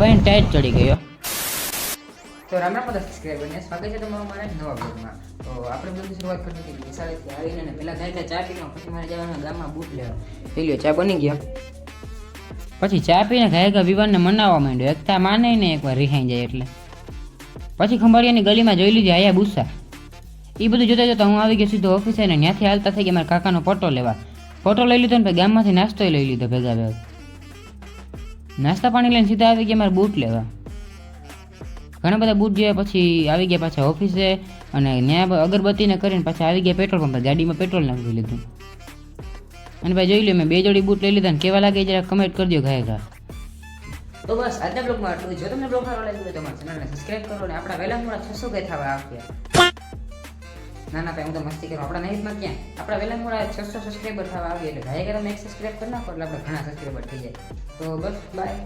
ભાઈને ટાઈટ ચડી ગયો. તો રામ રામ બધા સબસ્ક્રાઈબરને સ્વાગત છે તમારું મારા નવા બ્લોગમાં તો આપણે બધું શરૂઆત કરી હતી વિશાળેથી આવીને ને પહેલાં ગાય ચા પીને પછી મારે જવાના ગામમાં બૂટ લેવા. પી ચા બની ગયા. પછી ચા પીને ગાયકા વિવાનને મનાવવા માંડ્યો. એકતા માને ને એકવાર રિહાઈ જાય એટલે. પછી ખંભાળિયાની ગલીમાં જોઈ લીધી આયા બુસ્સા એ બધું જોતા જોતા હું આવી ગયો સીધો ઓફિસે ને ત્યાંથી હાલતા થઈ ગયા મારા કાકાનો ફોટો લેવા. ફોટો લઈ લીધો ને પછી ગામમાંથી નાસ્તો લઈ લીધો ભેગા ભેગા. નાસ્તા પાણી લઈને સીધા આવી ગયા, મારે બૂટ લેવા. ઘણા બધા બૂટ જોયા પછી આવી ગયા પાછા ઓફિસે અને ત્યાં અગરબત્તીને કરીને પાછા આવી ગયા પેટ્રોલ પંપ. ગાડીમાં પેટ્રોલ નાખી લીધું. અને ભાઈ જોઈ લો મેં બે જોડી બૂટ લઈ લીધા ને કેવા લાગે જરા કમેન્ટ કરજો ઘાય ઘા. તો બસ, આજના બ્લોગમાં આટલું જો. તમને બ્લોગ સારો લાગ્યો તો અમારા ચેનલને સબસ્ક્રાઇબ કરો અને આપણા વહેલા મોડા છસો કે થવા આવ્યા ના ના, ભાઈ, હું તો મસ્તી કરું. આપણા નહિતમાં ક્યાં? આપણા વહેલા મોડા છસો સબસ્ક્રાઈબર થવા આવીએ એટલે ભાઈ તમે એક સબસ્ક્રાઈબ કરી નાખો એટલે આપણે ઘણા સબસ્ક્રાઈબર થઈ જાય. તો બસ બાય